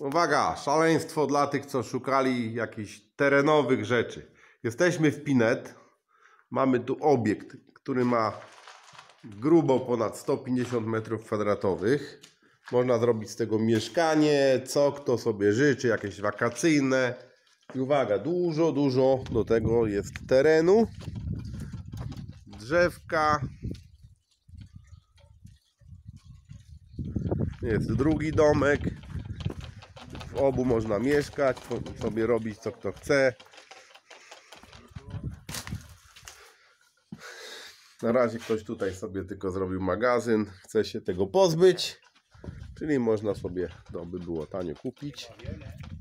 Uwaga, szaleństwo dla tych, co szukali jakichś terenowych rzeczy. Jesteśmy w Pinet. Mamy tu obiekt, który ma grubo ponad 150 m2. Można zrobić z tego mieszkanie, co kto sobie życzy, jakieś wakacyjne. I uwaga, dużo, dużo do tego jest terenu. Drzewka. Jest drugi domek. Obu można mieszkać, sobie robić co kto chce. Na razie ktoś tutaj sobie tylko zrobił magazyn, chce się tego pozbyć, czyli można sobie to by było tanio kupić.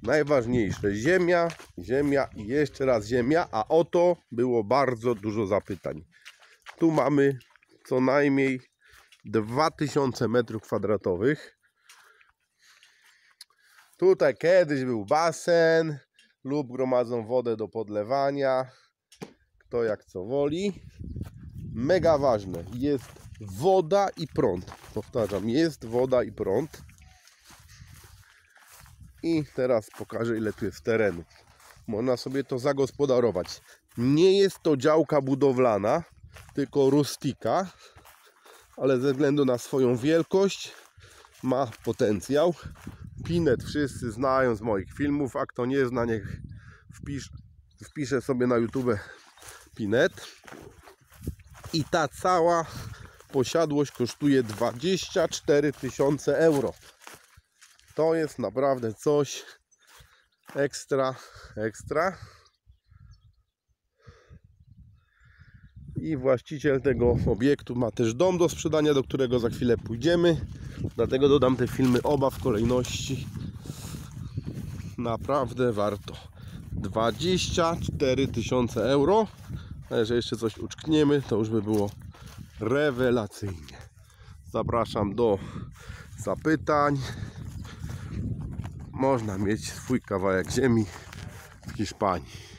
Najważniejsze ziemia, ziemia i jeszcze raz ziemia, a o to było bardzo dużo zapytań. Tu mamy co najmniej 2000 metrów kwadratowych. Tutaj kiedyś był basen lub gromadzą wodę do podlewania. Kto jak co woli. Mega ważne. Jest woda i prąd. Powtarzam, jest woda i prąd. I teraz pokażę ile tu jest terenu. Można sobie to zagospodarować. Nie jest to działka budowlana, tylko rustika, ale ze względu na swoją wielkość ma potencjał. Pinet wszyscy znają z moich filmów, a kto nie zna, niech wpisz, wpisze sobie na YouTube Pinet. I ta cała posiadłość kosztuje 24 tysiące euro. To jest naprawdę coś ekstra, ekstra. I właściciel tego obiektu ma też dom do sprzedania, do którego za chwilę pójdziemy. Dlatego dodam te filmy oba w kolejności. Naprawdę warto. 24 tysiące euro. A jeżeli jeszcze coś uczkniemy, to już by było rewelacyjnie. Zapraszam do zapytań. Można mieć swój kawałek ziemi w Hiszpanii.